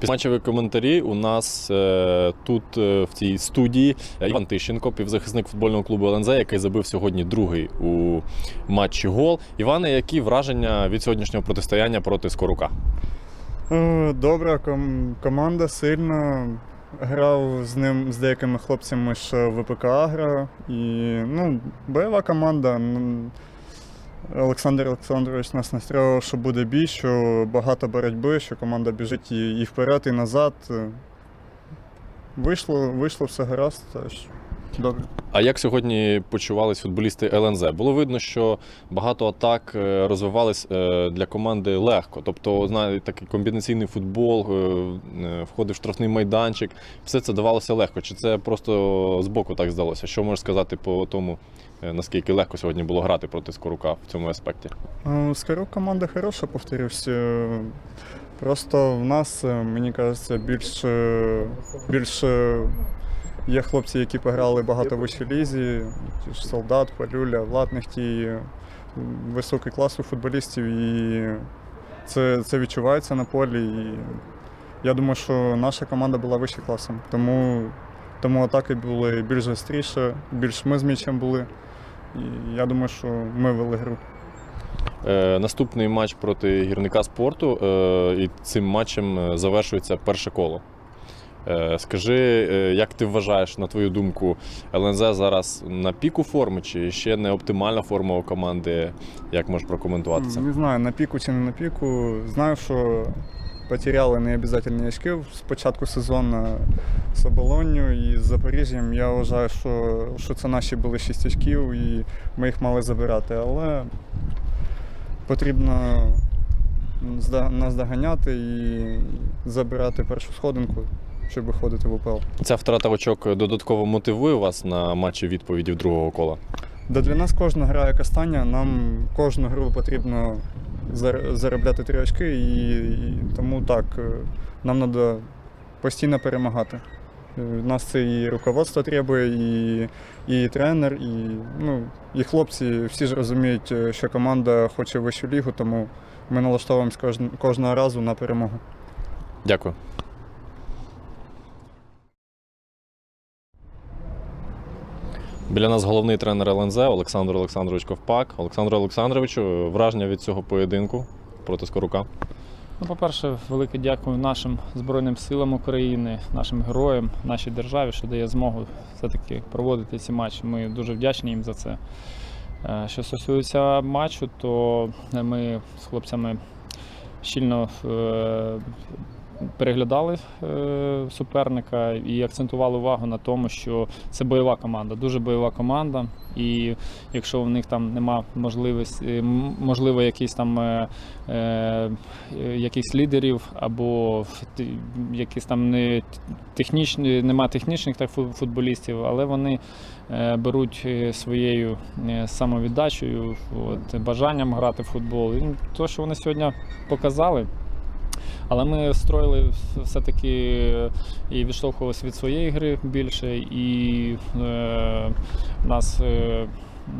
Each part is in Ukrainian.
Пісматчеві коментарі у нас е, тут е, в цій студії е, Іван Тищенко, півзахисник футбольного клубу ЛНЗ, який забив сьогодні другий у матчі гол. Іване, які враження від сьогоднішнього протистояння проти Скорука? Е, Добра ком- команда, сильна. Грав з ним з деякими хлопцями в ВПК грав. І ну, бойова команда. Олександр Олександрович нас настроював, що буде бій, що багато боротьби, що команда біжить і, і вперед, і назад. Вийшло, вийшло все гаразд. Тож добре. А як сьогодні почувались футболісти ЛНЗ? Було видно, що багато атак е, розвивались е, для команди легко. Тобто, знаєте, такий комбінаційний футбол, е, входив в штрафний майданчик, все це давалося легко. Чи це просто збоку так здалося? Що можеш сказати по тому, наскільки легко сьогодні було грати проти Скорука в цьому аспекті? Е, Скоро команда хороша, повторюся. Просто в нас, е, мені кажеться, більше, більше є хлопці, які пограли багато в вищій лізі, ті ж солдат, Палюля, Влад Нехтій, високий клас у футболістів, і це, це відчувається на полі. І я думаю, що наша команда була вище класом. Тому, тому атаки були більш гостріше, більш ми з м'ячем були. І я думаю, що ми вели гру. Е, наступний матч проти гірника спорту, е, і цим матчем е, завершується перше коло. Е, скажи, е, як ти вважаєш, на твою думку, ЛНЗ зараз на піку форми, чи ще не оптимальна форма у команди? Як можеш прокоментувати це? Не знаю, на піку чи не на піку. Знаю, що потеряли необов'язательні очки з початку сезону з Оболонню і з Запоріжжям. Я вважаю, що, що це наші були 6 очків і ми їх мали забирати. Але потрібно нас доганяти і забирати першу сходинку, щоб виходити в УПЛ. Ця втрата очок додатково мотивує вас на матчі відповіді другого кола? Да для нас кожна гра як остання, нам кожну гру потрібно заробляти три очки, і, і тому так, е, нам треба постійно перемагати. Е, Нас це і руководство требує, і, і тренер, і, ну, і хлопці всі ж розуміють, е, що команда хоче вищу лігу, тому ми налаштовуємося кожного разу на перемогу. Дякую. Біля нас головний тренер ЛНЗ Олександр Олександрович Ковпак. Олександр Олександровичу, враження від цього поєдинку проти Скорука. Ну, по-перше, велике дякую нашим Збройним силам України, нашим героям, нашій державі, що дає змогу все-таки проводити ці матчі. Ми дуже вдячні їм за це. Е, Що стосується матчу, то ми з хлопцями щільно е, переглядали е, суперника і акцентували увагу на тому, що це бойова команда, дуже бойова команда. І якщо в них там нема можливості, можливо, якісь там е, е, якихось лідерів або якісь там не технічні, нема технічних так фу- футболістів, але вони е, беруть е, своєю самовіддачею, от, бажанням грати в футбол. І то, що вони сьогодні показали. Але ми строїли все-таки і відштовхувалися від своєї гри більше, і е, нас е,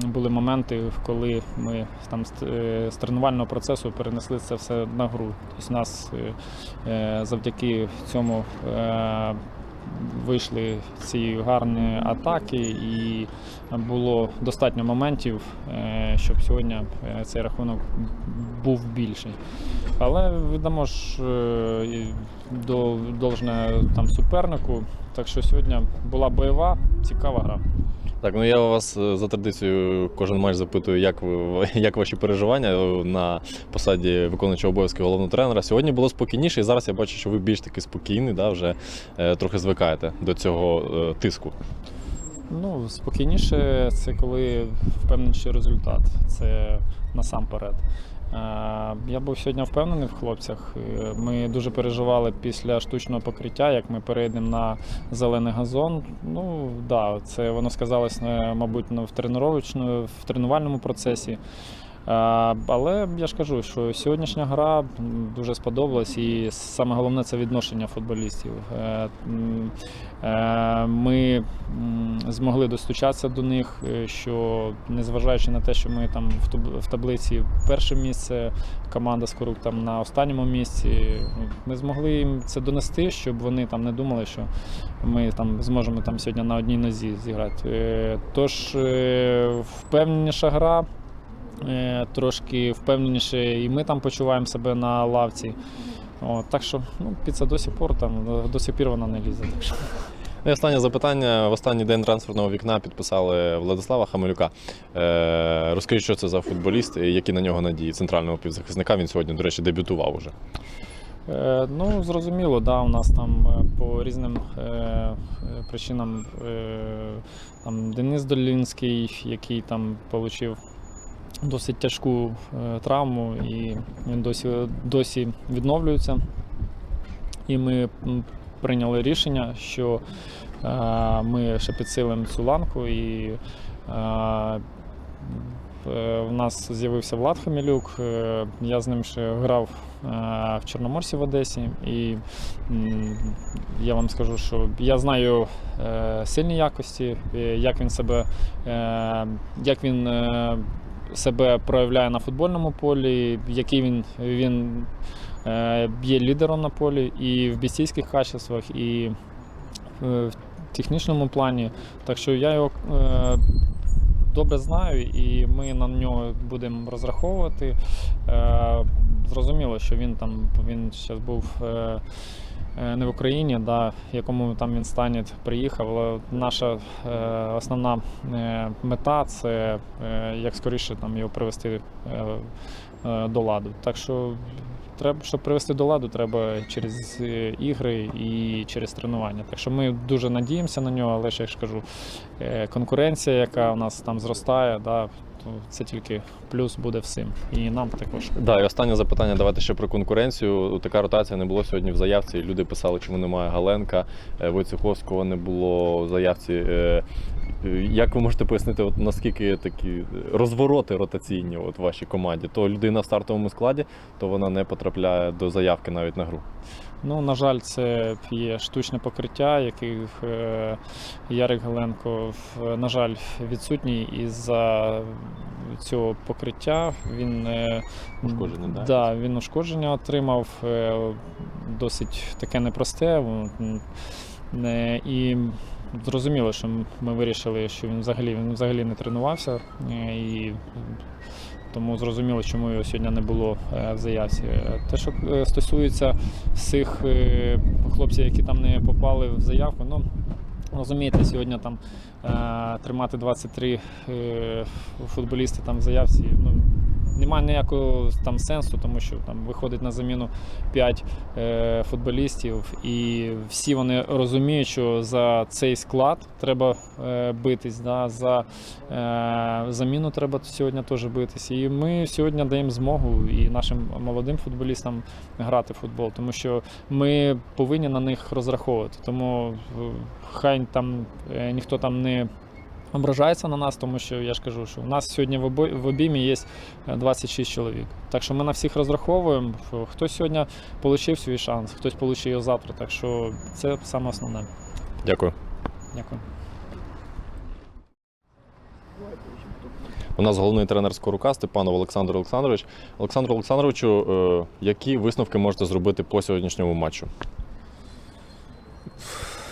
були моменти, коли ми там з, е, тренувального процесу перенесли це все на гру. Тобто нас е, е, завдяки цьому вийшли ці гарні атаки, і було достатньо моментів, е, щоб сьогодні е, цей рахунок був більший. Але віддамо ж е, до должне там супернику. Так що сьогодні була бойова, цікава гра. Так, ну я вас е, за традицією кожен матч запитую, як ви як ваші переживання е, на посаді виконуючого обов'язки головного тренера. Сьогодні було спокійніше, і зараз я бачу, що ви більш таки спокійний, да, вже е, трохи звикаєте до цього е, тиску. Ну, спокійніше це коли впевненіший результат. Це насамперед. Е, Я був сьогодні впевнений в хлопцях. Е, Ми дуже переживали після штучного покриття, як ми перейдемо на зелений газон. Ну да, це воно сказалось, е, мабуть, в тренувальному процесі. А, Але я ж кажу, що сьогоднішня гра дуже сподобалась, і саме головне це відношення футболістів. Е, е, Ми змогли достучатися до них, е, що незважаючи на те, що ми там в таблиці перше місце, команда Скорук там на останньому місці, ми змогли їм це донести, щоб вони там не думали, що ми там зможемо там сьогодні на одній нозі зіграти. Е, Тож е, впевненіша гра. Е, Трошки впевненіше, і ми там почуваємо себе на лавці. О, так що ну, піца до сих пор там до сих пір вона не лізе. Так що. І останнє запитання. В останній день трансферного вікна підписали Владислава Хамелюка. Е, розкажіть, що це за футболіст, і які на нього надії центрального півзахисника. Він сьогодні, до речі, дебютував уже. Е, Ну, зрозуміло, да, у нас там е, по різним е, причинам е, там Денис Долінський, який там отримав досить тяжку е, травму, і він досі, досі відновлюється. І ми прийняли рішення, що е, ми ще підсилимо цю ланку і е, в нас з'явився Влад Хамілюк. Я з ним ще грав в Чорноморсі в Одесі. І я вам скажу, що я знаю сильні якості, як він себе, як він себе проявляє на футбольному полі, який він, він е, є лідером на полі і в бійцівських качествах, і е, в технічному плані. Так що я його е, добре знаю, і ми на нього будемо розраховувати. Е, Зрозуміло, що він там він зараз був. е, е, Не в Україні, да, якому там він стані приїхав. Але наша е, основна е, мета це е, як скоріше там його привести е, е, до ладу. Так що треба, щоб привести до ладу, треба через е, ігри і через тренування. Так що ми дуже надіємося на нього, але ж я ж кажу, е, конкуренція, яка у нас там зростає, да, то це тільки плюс буде всім. І нам також. Да, і останнє запитання. Давайте ще про конкуренцію. Така ротація не було сьогодні в заявці. Люди писали, чому немає Галенка, е, Войцеховського не було в заявці. Е, е, Як ви можете пояснити, от наскільки такі розвороти ротаційні от в вашій команді? То людина в стартовому складі, то вона не потрапляє до заявки навіть на гру. Ну, на жаль, це є штучне покриття, яких е, Ярик Галенко, на жаль, відсутній із-за цього покриття. Він, е, Ушкодження, да? да, він ушкодження отримав е, досить таке непросте. е, І зрозуміло, що ми вирішили, що він взагалі, він взагалі не тренувався. е, І тому зрозуміло, чому його сьогодні не було е, в заявці. Те, що е, стосується е, хлопців, які там не попали в заявку, ну розумієте, сьогодні там тримати 23 е, футболісти там в заявці. Ну, немає ніякого там сенсу, тому що там виходить на заміну 5 е, футболістів, і всі вони розуміють, що за цей склад треба е, битись, да, за е, заміну треба сьогодні теж битись. І ми сьогодні даємо змогу і нашим молодим футболістам грати в футбол, тому що ми повинні на них розраховувати. Тому е, хай там е, ніхто там не ображається на нас, тому що я ж кажу, що у нас сьогодні в обіймі є е, 26 чоловік. Так що ми на всіх розраховуємо. що Хтось сьогодні отримав свій шанс, хтось отримає його завтра. Так що це саме основне. Дякую. Дякую. У нас головний тренер Скорука Степанов Олександр Олександрович. Олександру Олександровичу, е, які висновки можете зробити по сьогоднішньому матчу?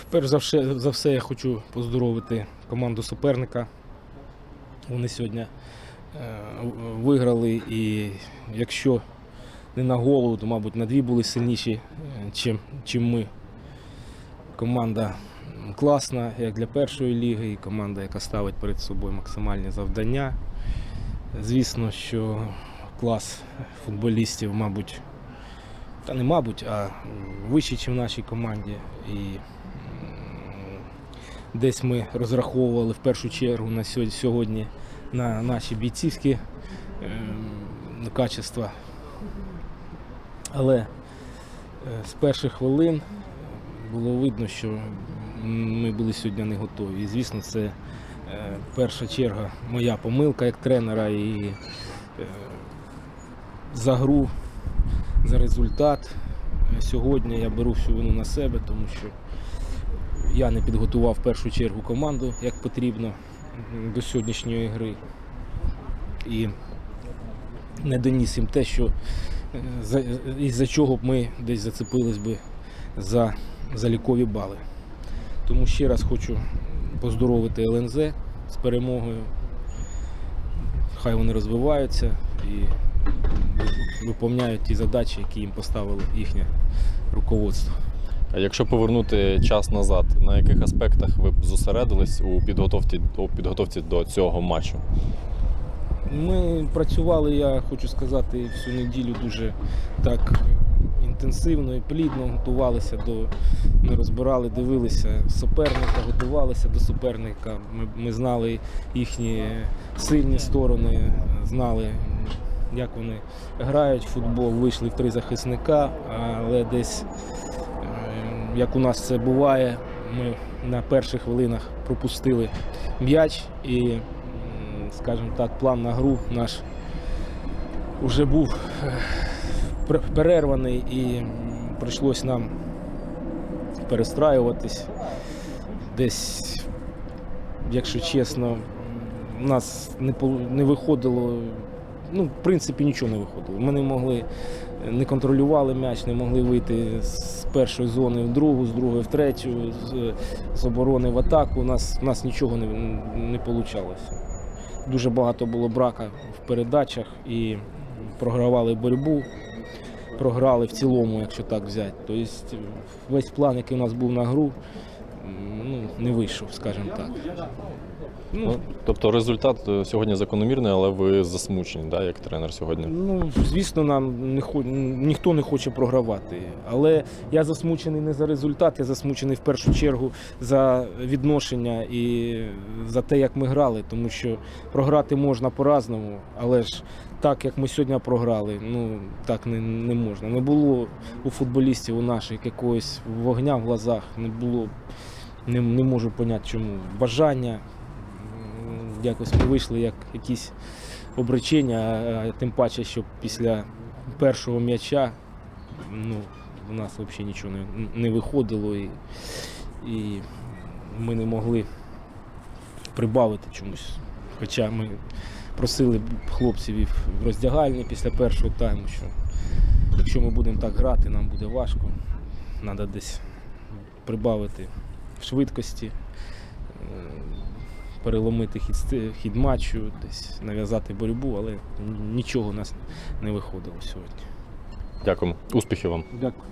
Перш за все, за все я хочу поздоровити команду суперника. Вони сьогодні е, виграли і якщо не на голову, то, мабуть, на дві були сильніші, е, чим, чим ми. Команда класна, як для першої ліги, і команда, яка ставить перед собою максимальні завдання. Звісно, що клас футболістів, мабуть, та не мабуть, а вищий, ніж в нашій команді. І десь ми розраховували в першу чергу на сьогодні на наші бійцівські ем, качества. Але е, з перших хвилин було видно, що ми були сьогодні не готові. І звісно, це е, перша черга моя помилка як тренера. І е, за гру, за результат. Сьогодні я беру всю вину на себе, тому що я не підготував в першу чергу команду як потрібно до сьогоднішньої гри. І не доніс їм те, що е, за, із-за чого б ми десь зацепились би за залікові бали. Тому ще раз хочу поздоровити ЛНЗ з перемогою. Хай вони розвиваються і виповняють ті задачі, які їм поставило їхнє руководство. Якщо повернути час назад, на яких аспектах ви б зосередились у підготовці, у підготовці до цього матчу? Ми працювали, я хочу сказати, всю неділю дуже так інтенсивно і плідно готувалися до. Ми розбирали, дивилися суперника, готувалися до суперника. Ми, ми знали їхні сильні сторони, знали, як вони грають в футбол, вийшли в три захисника, але десь, як у нас це буває, ми на перших хвилинах пропустили м'яч і скажімо так, план на гру наш вже був е, перерваний і прийшлось нам перестраюватись. Десь, якщо чесно, у нас не, не виходило, ну, в принципі, нічого не виходило. Ми не могли, не контролювали м'яч, не могли вийти з першої зони в другу, з другої в третю, з, з оборони в атаку. У нас, у нас нічого не, не вийшло. Дуже багато було брака в передачах і програвали боротьбу, програли в цілому, якщо так взяти. Тобто весь план, який у нас був на гру, ну, не вийшов, скажімо так. Ну, Ну, тобто результат е, сьогодні закономірний, але ви засмучені, да, як тренер сьогодні. Ну, звісно, нам не хо... ніхто не хоче програвати. Але я засмучений не за результат, я засмучений в першу чергу за відношення і за те, як ми грали. Тому що програти можна по-разному, але ж так, як ми сьогодні програли, ну так не, не можна. Не було у футболістів у наших якогось вогня в глазах, не було. Не, не можу поняти, чому. Бажання. Якось ми вийшли як якісь обречення, а тим паче, що після першого м'яча ну, у нас взагалі нічого не, не виходило і, і ми не могли прибавити чомусь. Хоча ми просили хлопців в роздягальні після першого тайму, що якщо ми будемо так грати, нам буде важко. Треба десь прибавити швидкості, е, переломити хід, хід матчу, десь нав'язати боротьбу, але нічого у нас не виходило сьогодні. Дякуємо. Успіхів вам. Дякую.